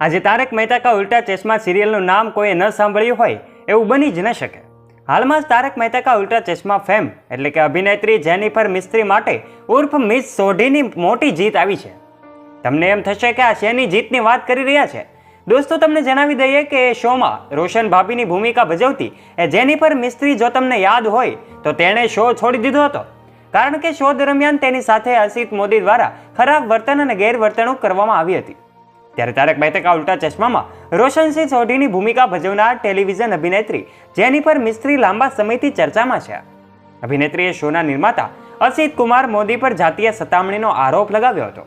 આજે તારક મહેતા કા ઉલ્ટા ચશ્મા સિરિયલનું નામ કોઈએ ન સાંભળ્યું હોય, એવું બની જ ન શકે. હાલમાં જ તારક મહેતા કા ઉલ્ટા ચશ્મા ફેમ, એટલે કે અભિનેત્રી જેનિફર મિસ્ત્રી માટે ઉર્ફ મિસ સોઢીની મોટી જીત આવી છે. તમને એમ થશે કે આ શેની જીતની વાત કરી રહ્યા છે? દોસ્તો, તમને જણાવી દઈએ કે એ શોમાં રોશન ભાભીની ભૂમિકા ભજવતી એ જેનિફર મિસ્ત્રી જો તમને યાદ હોય, તો તેણે શો છોડી દીધો હતો. કારણ કે શો દરમિયાન તેની સાથે અસિત મોદી દ્વારા ખરાબ વર્તન અને ગેરવર્તણૂક કરવામાં આવી હતી. ત્યારે તારક મહેતા કા ઉલ્ટા ચશ્મામાં રોશનસિંહ સોઢીની ભૂમિકા ભજવનાર ટેલિવિઝન અભિનેત્રી જેનિફર મિસ્ત્રી લાંબા સમયથી ચર્ચામાં છે. અભિનેત્રીએ શોના નિર્માતા અસિત કુમાર મોદી પર જાતીય સતામણીનો આરોપ લગાવ્યો હતો.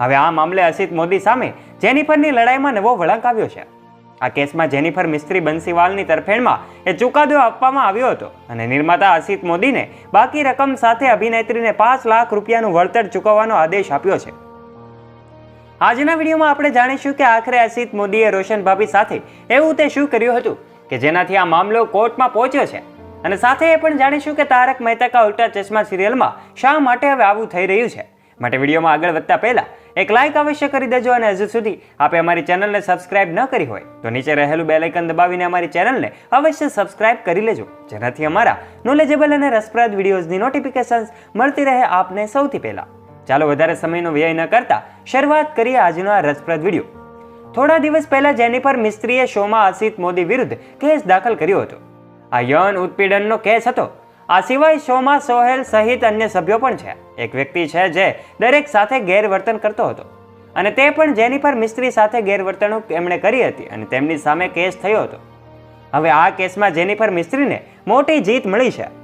હવે આ મામલે અસિત મોદી સામે જેનિફરની લડાઈમાં નવો વળાંક આવ્યો છે. આ કેસમાં જેનિફર મિસ્ત્રી બંસીવાલની તરફેણમાં એ ચુકાદો આપવામાં આવ્યો હતો અને નિર્માતા અસિત મોદીને બાકી રકમ સાથે અભિનેત્રીને પાંચ લાખ રૂપિયાનું વળતર ચૂકવવાનો આદેશ આપ્યો છે. આજના વિડીયોમાં આપણે જાણીશું કે આખરે અસિત મોદીએ રોશન ભાભી સાથે એવું તે શું કર્યું હતું કે જેનાથી આ મામલો કોર્ટમાં પહોંચ્યો છે. અને સાથે એ પણ જાણીશું કે તારક મહેતા કા ઉલ્ટા ચશ્મા સિરિયલમાં શા માટે હવે આવું થઈ રહ્યું છે. માટે વિડીયોમાં આગળ વધતા પહેલાં એક લાઇક અવશ્ય કરી દેજો અને હજુ સુધી આપે અમારી ચેનલને સબસ્ક્રાઇબ ન કરી હોય તો નીચે રહેલું બે લાઇકન દબાવીને અમારી ચેનલને અવશ્ય સબસ્ક્રાઇબ કરી લેજો. જેનાથી અમારા નોલેજેબલ અને રસપ્રદ વિડીયોઝની નોટિફિકેશન્સ મળતી રહે આપને સૌથી પહેલા. ચાલો વધારે સમયનો વ્યય ન કરતા શરૂઆત કરીએ આજનો આ રસપ્રદ વીડિયો. થોડા દિવસ પહેલા જેનિફર મિસ્ત્રીએ શોમાં અસિત મોદી વિરુદ્ધ કેસ દાખલ કર્યો હતો. આ યૌન ઉત્પીડનનો કેસ હતો. આ સિવાય શોમાં સોહેલ સહિત અન્ય સભ્યો પણ છે. એક વ્યક્તિ છે જે દરેક સાથે ગેરવર્તન કરતો હતો. અને તે પણ જેનિફર મિસ્ત્રી સાથે ગેરવર્તણૂક એમણે કરી હતી અને તેમની સામે કેસ થયો હતો. હવે આ કેસમાં જેનિફર મિસ્ત્રીને મોટી જીત મળી છે.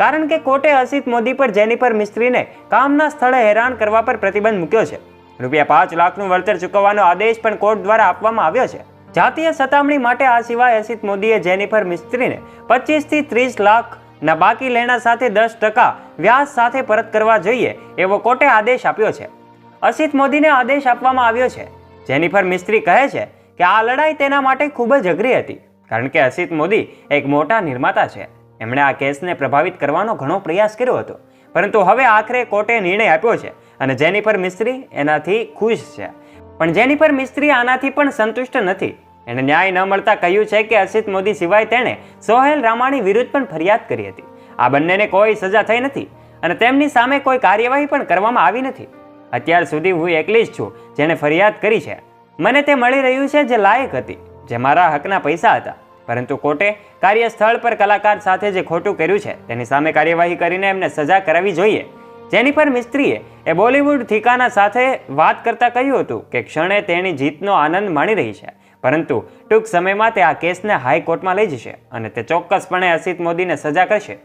કારણ કે કોર્ટે અસિત મોદી પર જેનિફર મિસ્ત્રીને કામના સ્થળે હેરાન કરવા પર પ્રતિબંધ મૂક્યો છે. રૂપિયા પાંચ લાખનું વળતર ચૂકવવાનો આદેશ પણ કોર્ટ દ્વારા આપવામાં આવ્યો છે. જાતીય સતામણી માટે આ સિવાય અસિત મોદીએ જેનિફર મિસ્ત્રીને પચીસથી ત્રીસ લાખ ના બાકી લેણા સાથે દસ ટકા વ્યાજ સાથે પરત કરવા જોઈએ એવો કોર્ટે આદેશ આપ્યો છે. અસિત મોદીને આદેશ આપવામાં આવ્યો છે. જેનિફર મિસ્ત્રી કહે છે કે આ લડાઈ તેના માટે ખૂબ જ અઘરી હતી, કારણ કે અસિત મોદી એક મોટા નિર્માતા છે. એમણે આ કેસને પ્રભાવિત કરવાનો ઘણો પ્રયાસ કર્યો હતો. પરંતુ હવે આખરે કોર્ટે નિર્ણય આપ્યો છે અને જેનિફર મિસ્ત્રી એનાથી ખુશ છે. પણ જેનિફર મિસ્ત્રી આનાથી પણ સંતુષ્ટ નથી. એણે ન્યાય ન મળતા કહ્યું છે કે અસિત મોદી સિવાય તેણે સોહેલ રામાણી વિરુદ્ધ પણ ફરિયાદ કરી હતી. આ બંનેને કોઈ સજા થઈ નથી અને તેમની સામે કોઈ કાર્યવાહી પણ કરવામાં આવી નથી. અત્યાર સુધી હું એકલી જ છું જેણે ફરિયાદ કરી છે. મને તે મળી રહ્યું છે જે લાયક હતી, જે મારા હકના પૈસા હતા. પરંતુ કોર્ટે કાર્યસ્થળ પર કલાકાર સાથે જે ખોટું કર્યું છે, તેની સામે કાર્યવાહી કરીને એમને સજા કરાવી જોઈએ. જેનિફર મિસ્ત્રીએ એ બોલિવૂડ થીકાના સાથે વાત કરતા કહ્યું હતું કે ક્ષણે તેની જીતનો આનંદ માણી રહી છે, પરંતુ ટૂંક સમયમાં તે આ કેસને હાઈકોર્ટમાં લઈ જશે અને તે ચોક્કસપણે અસિત મોદીને સજા કરશે.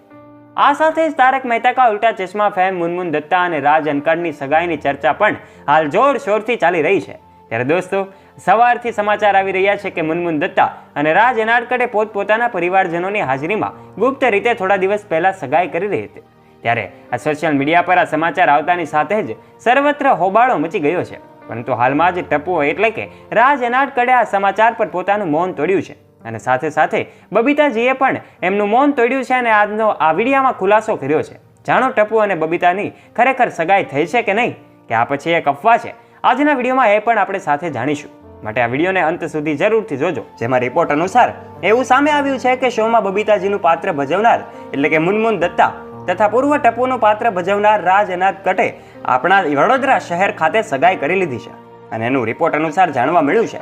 આ સાથે જ તારક મહેતા કા ઉલ્ટા ચશ્મા ફેમ મુનમુન દત્તા અને રાજ અનકડની સગાઈની ચર્ચા પણ હાલ જોરશોરથી ચાલી રહી છે. ત્યારે દોસ્તો, સવારથી સમાચાર આવી રહ્યા છે કે મુનમુન દત્તા અને રાજ એનાડકટે પોતપોતાના પરિવારજનોની હાજરીમાં ગુપ્ત રીતે થોડા દિવસ પહેલાં સગાઈ કરી રહી હતી. ત્યારે આ સોશિયલ મીડિયા પર આ સમાચાર આવતાની સાથે જ સર્વત્ર હોબાળો મચી ગયો છે. પરંતુ હાલમાં જ ટપુઓ એટલે કે રાજ એનાડકડે આ સમાચાર પર પોતાનું મૌન તોડ્યું છે. અને સાથે સાથે બબીતાજીએ પણ એમનું મૌન તોડ્યું છે અને આજનો આ વિડીયામાં ખુલાસો કર્યો છે. જાણો ટપુ અને બબીતાની ખરેખર સગાઈ થઈ છે કે નહીં? કે આ પછી એક અફવા છે? આજના વિડીયોમાં એ પણ આપણે સાથે જાણીશું. માટે આ વિડીયોને અંત સુધી જરૂરથી જોજો. જેમાં રિપોર્ટ અનુસાર એવું સામે આવ્યું છે કે શોમાં બબીતાજીનું પાત્ર ભજવનાર, એટલે કે મુનમુન દત્તા, તથા પૂર્વ ટપુનું પાત્ર ભજવનાર રાજ અનાથ કટે આપણા વડોદરા શહેર ખાતે સગાઈ કરી લીધી છે. અને એનું રિપોર્ટ અનુસાર જાણવા મળ્યું છે,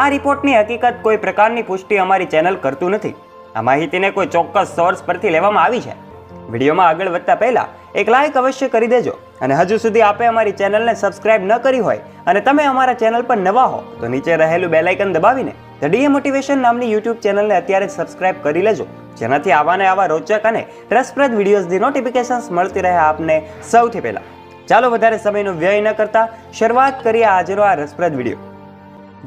આ રિપોર્ટની હકીકત કોઈ પ્રકારની પુષ્ટિ અમારી ચેનલ કરતું નથી. આ માહિતીને કોઈ ચોક્કસ સોર્સ પરથી લેવામાં આવી છે. વિડીયોમાં આગળ વધતા પહેલાં એક લાઇક અવશ્ય કરી દેજો અને હજુ સુધી આપે અમારી ચેનલને સબસ્ક્રાઇબ ન કરી હોય અને તમે અમારા ચેનલ પર નવા હો, તો નીચે રહેલું બેલ આઇકન દબાવીને ધ ડીએ મોટિવેશન નામની યુટ્યુબ ચેનલને અત્યારે સબસ્ક્રાઇબ કરી લેજો, જેનાથી આવાને આવા રોચક અને રસપ્રદ વિડીયોઝની નોટિફિકેશન્સ મળતી રહે આપને સૌથી પહેલાં. ચાલો વધારે સમયનો વ્યય ન કરતા શરૂઆત કરીએ આજનો આ રસપ્રદ વીડિયો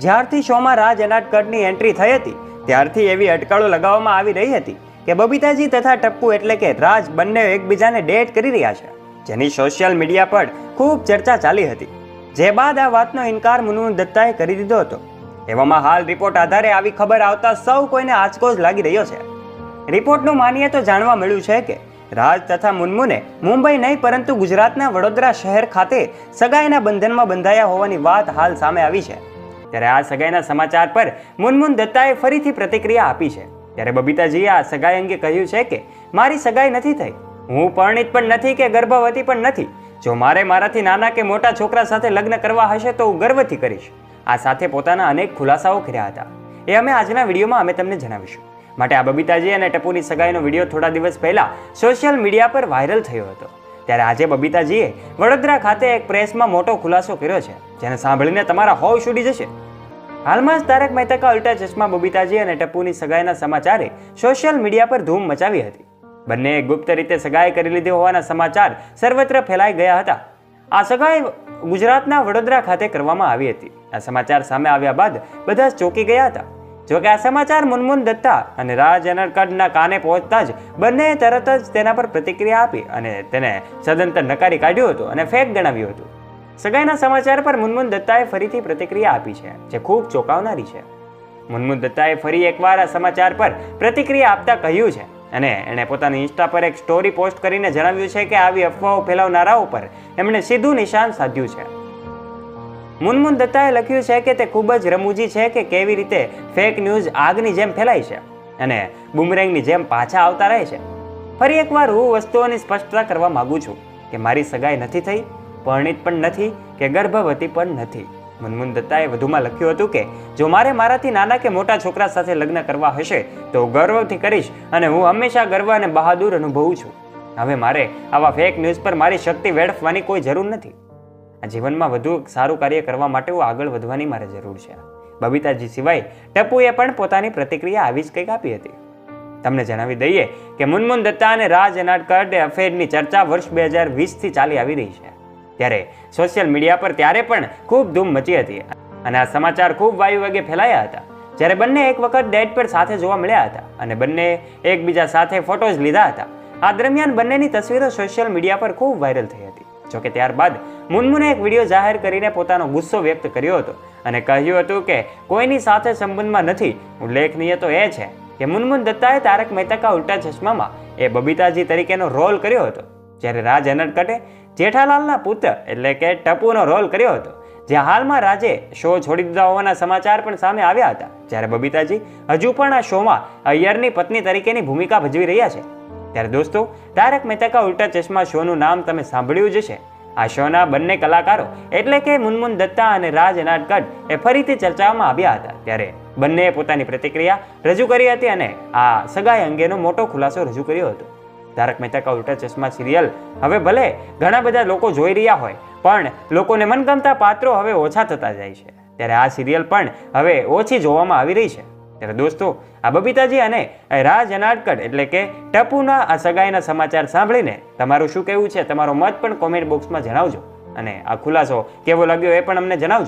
જ્યારથી શોમાં રાજ અનાટકટની એન્ટ્રી થઈ હતી, ત્યારથી એવી અટકળો લગાવવામાં આવી રહી હતી કે બબીતાજી તથા ટપ્પુ એટલે કે રાજ બંને એકબીજાને ડેટ કરી રહ્યા છે, જેની સોશિયલ મીડિયા પર ખૂબ ચર્ચા ચાલી હતી. જે બાદ આ વાતનો ઇનકાર મુનમુન દત્તાએ કરી દીધો હતો. એવામાં હાલ રિપોર્ટ આધારે આવી ખબર આવતા સૌ કોઈને આંચકો જ લાગી રહ્યો છે. રિપોર્ટનું માનીએ તો જાણવા મળ્યું છે કે રાજ તથા મુનમુને મુંબઈ નહીં પરંતુ ગુજરાતના વડોદરા શહેર ખાતે સગાઈના બંધનમાં બંધાયા હોવાની વાત હાલ સામે આવી છે. ત્યારે આ સગાઈના સમાચાર પર મુનમુન દત્તાએ ફરીથી પ્રતિક્રિયા આપી છે. ત્યારે બબીતાજીએ આ સગાઈ અંગે કહ્યું છે કે, મારી સગાઈ નથી થઈ. હું પરણિત પણ નથી કે ગર્ભવતી પણ નથી. જો મારે મારાથી નાના કે મોટા છોકરા સાથે લગ્ન કરવા હશે તો હું ગર્વથી કરીશ. આ સાથે પોતાના અનેક ખુલાસાઓ કર્યા હતા. એ અમે આજના વિડીયોમાં અમે તમને જણાવીશું. માટે આ બબીતાજી અને ટપુની સગાઈનો વીડિયો થોડા દિવસ પહેલા સોશિયલ મીડિયા પર વાયરલ થયો હતો. ત્યારે આજે બબીતાજીએ વડોદરા ખાતે એક પ્રેસમાં મોટો ખુલાસો કર્યો છે, જેને સાંભળીને તમારા હોવ છૂટી જશે. હાલમાં જ તારક મહેતા કા ઉલ્ટા ચશ્મા બબીતાજી અને ટપ્પુની સગાઈના સમાચારે સોશિયલ મીડિયા પર ધૂમ મચાવી હતી. બંનેએ ગુપ્ત રીતે સગાઈ કરી લીધી હોવાના સમાચાર સર્વત્ર ફેલાઈ ગયા હતા. આ સગાઈ ગુજરાતના વડોદરા ખાતે કરવામાં આવી હતી. આ સમાચાર સામે આવ્યા બાદ બધા ચોંકી ગયા હતા. જોકે આ સમાચાર મુનમુન દત્તા અને રાજ અનરકડના કાને પહોંચતા જ બંનેએ તરત જ તેના પર પ્રતિક્રિયા આપી અને તેને સદંતર નકારી કાઢ્યું હતું અને ફેક ગણાવ્યું હતું. સગાઈના સમાચાર પર મુનમુન દત્તાએ ફરીથી પ્રતિક્રિયા આપી છે, જે ખૂબ ચોંકાવનારી છે. મુનમુન દત્તાએ ફરી એકવાર આ સમાચાર પર પ્રતિક્રિયા આપતા કહ્યું છે અને એણે પોતાની ઇન્સ્ટા પર એક સ્ટોરી પોસ્ટ કરીને જણાવ્યું છે કે આવી અફવાઓ ફેલાવનારાઓ પર એમણે સીધું નિશાન સાધ્યું છે. મુનમુન દત્તાએ લખ્યું છે કે તે ખૂબ જ રમૂજી છે કે કેવી રીતે ફેક ન્યૂઝ આગની જેમ ફેલાય છે અને બુમરેંગની જેમ પાછા આવતા રહે છે. ફરી એકવાર હું વસ્તુઓની સ્પષ્ટતા કરવા માગું છું કે મારી સગાઈ નથી થઈ? પરણિત પણ નથી કે ગર્ભવતી પણ નથી. મુનમુન દત્તાએ વધુમાં લખ્યું હતું કે, જો મારે મારાથી નાના કે મોટા છોકરા સાથે લગ્ન કરવા હશે, તો હું ગર્વથી કરીશ અને હું હંમેશા ગર્વ અને બહાદુર અનુભવું છું. હવે મારે આવા ફેક ન્યૂઝ પર મારી શક્તિ વેડફવાની કોઈ જરૂર નથી. આ જીવનમાં વધુ સારું કાર્ય કરવા માટે હું આગળ વધવાની મારે જરૂર છે. બબીતાજી સિવાય ટપુએ પણ પોતાની પ્રતિક્રિયા આવી જ કંઈક આપી હતી. તમને જણાવી દઈએ કે મુનમુન દત્તા અને રાજ અનાટકડ અફેરની ચર્ચા વર્ષ બે હજાર વીસથી ચાલી આવી રહી છે. ત્યારે સોશિયલ મીડિયા પર ત્યારે પણ ખૂબ ધૂમ મચી હતી અને આ સમાચાર ખૂબ વાયુ વેગે ફેલાયા હતા. જ્યારે બંને એક વખત ડેટ પર સાથે જોવા મળ્યા હતા અને બંને એકબીજા સાથે ફોટોઝ લીધા હતા. આ દરમિયાન બંનેની તસવીરો સોશિયલ મીડિયા પર ખૂબ વાયરલ થઈ હતી. જોકે ત્યારબાદ મુનમુને એક વીડિયો જાહેર કરીને પોતાનો ગુસ્સો વ્યક્ત કર્યો હતો અને કહ્યું હતું કે, કોઈની સાથે સંબંધમાં નથી. ઉલ્લેખનીય તો એ છે કે મુનમુન દત્તાએ તારક મહેતા કા ઉલ્ટા ચશ્મામાં એ બબીતાજી તરીકેનો રોલ કર્યો હતો. જ્યારે રાજ અનડકટે જેઠાલાલના પુત્ર એટલે કે ટપુનો રોલ કર્યો હતો, જે હાલમાં રાજે શો છોડી દીધા હોવાના સમાચાર પણ સામે આવ્યા હતા. જ્યારે બબીતાજી હજુ પણ આ શોમાં અય્યરની પત્ની તરીકેની ભૂમિકા ભજવી રહ્યા છે. ત્યારે દોસ્તો, તારક મહેતા કા ઉલ્ટા ચશ્મા શોનું નામ તમે સાંભળ્યું જ છે આ શોના બંને કલાકારો એટલે કે મુનમુન દત્તા અને રાજ નાટકડ એ ફરીથી ચર્ચામાં આવ્યા હતા. ત્યારે બંનેએ પોતાની પ્રતિક્રિયા રજૂ કરી હતી અને આ સગાઈ અંગેનો મોટો ખુલાસો રજૂ કર્યો હતો. તારક મહેતા કા ઉલ્ટા ચશ્મા સિરિયલ? હવે ભલે, ઘણા બધા લોકો જોઈ રહ્યા હોય, પણ લોકોને મનગમતા પાત્રો હવે ઓછા થતા જાય છે. ત્યારે આ સિરિયલ પણ હવે ઓછી જોવામાં આવી રહી છે. ત્યારે દોસ્તો, આ બબીતાજી અને રાજ અનાટકડ એટલે કે ટપુના આ સગાઈના સમાચાર સાંભળીને તમારું શું કહેવું છે? તમારો મત પણ કોમેન્ટ બોક્સમાં જણાવજો. અને આ ખુલાસો કેવો લાગ્યો એ પણ અમને જણાવજો.